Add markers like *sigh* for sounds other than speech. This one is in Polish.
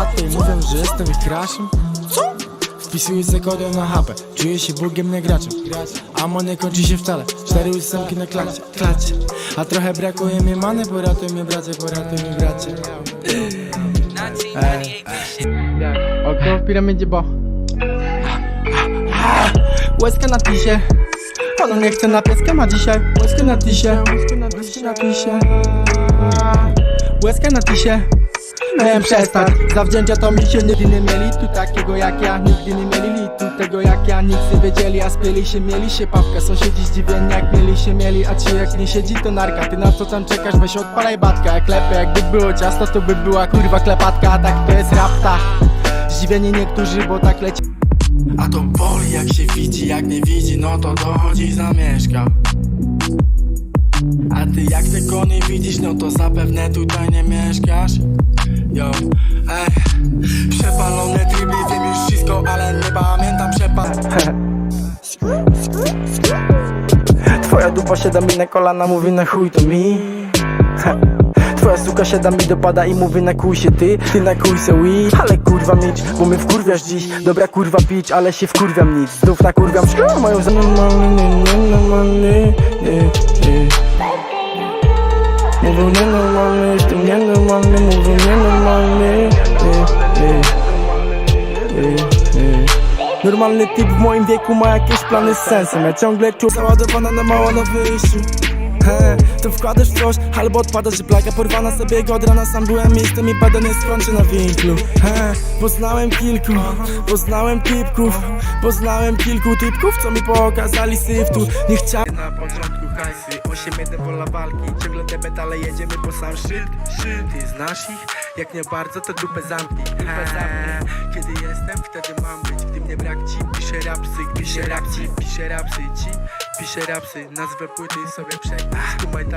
lat i mówią, że jestem ich crashem Co? Wpisuję se kodę na HP Czuję się bogiem, nie graczem Amo nie kończy się wcale Cztery ósemki na klacie, klacie. A trochę brakuje mi many Poratuj mnie bracie, poratuj mnie bracie. Ej. Oko w piramidzie, bo. Łezka na tisie Ona nie chce na pieskę, ma dzisiaj. Łezkę na tisie Łezkę na tisie Łezkę na tisie Miałem przestać Zawdzięcza to mi się nigdy nie mieli Tu takiego jak ja Nigdy nie mieli tu tego jak ja Nic nie wiedzieli, a spieli się, mieli się Papka sąsiedzi zdziwieni jak mieli się mieli A ci jak nie siedzi to narka. Ty na co tam czekasz? Weź odpalaj batka Jak lepę, jakby było ciasto to by była kurwa klepatka A tak to jest rapta. Zdziwieni niektórzy, bo tak leci. A to boli jak się widzi, jak nie widzi, no to dochodzi zamieszka widzisz, no to zapewne tutaj nie mieszkasz. Yo, ej. Przepalone tryby, wiem już wszystko, ale nie pamiętam przepad *laughs* Twoja dupa siada mi na kolana, mówi na chuj to mi. *laughs* Twoja suka siada mi dopada i mówi na kuj się ty Ty na kuj se weed. Ale kurwa mieć, bo mnie wkurwiasz dziś. Dobra kurwa pić, ale się wkurwiam nic. Znów nakurwiam. Szkołę moją za normalny, nienormalny nie, nie. Mówią nienormalny, jestem nienormalny Mówią nienormalny nie, nie, nie, nie. Normalny typ w moim wieku ma jakieś plany z sensem Ja ciągle czuję załadowana na mało na wyjściu He, to wkładasz coś, albo odpadasz, że plaga porwana sobie go od rana Sam byłem miejscem i pada nie skończy na winklu. He, poznałem kilku, poznałem typków Poznałem kilku typków, co mi pokazali syftu. Nie chciałem Na początku hajsy, 8-1 wola walki. Ciągle debet, ale jedziemy po sam Szczyt, ty znasz ich? Jak nie bardzo, to dupę zamknij. Dupę zamknij. Kiedy jestem, wtedy mam być. Gdy mnie brak ci, piszę rapsy. Piszę rapsy, piszę rapsy. Ci Piszę rapsy, nazwę płyty sobie przepisz Skumaj tak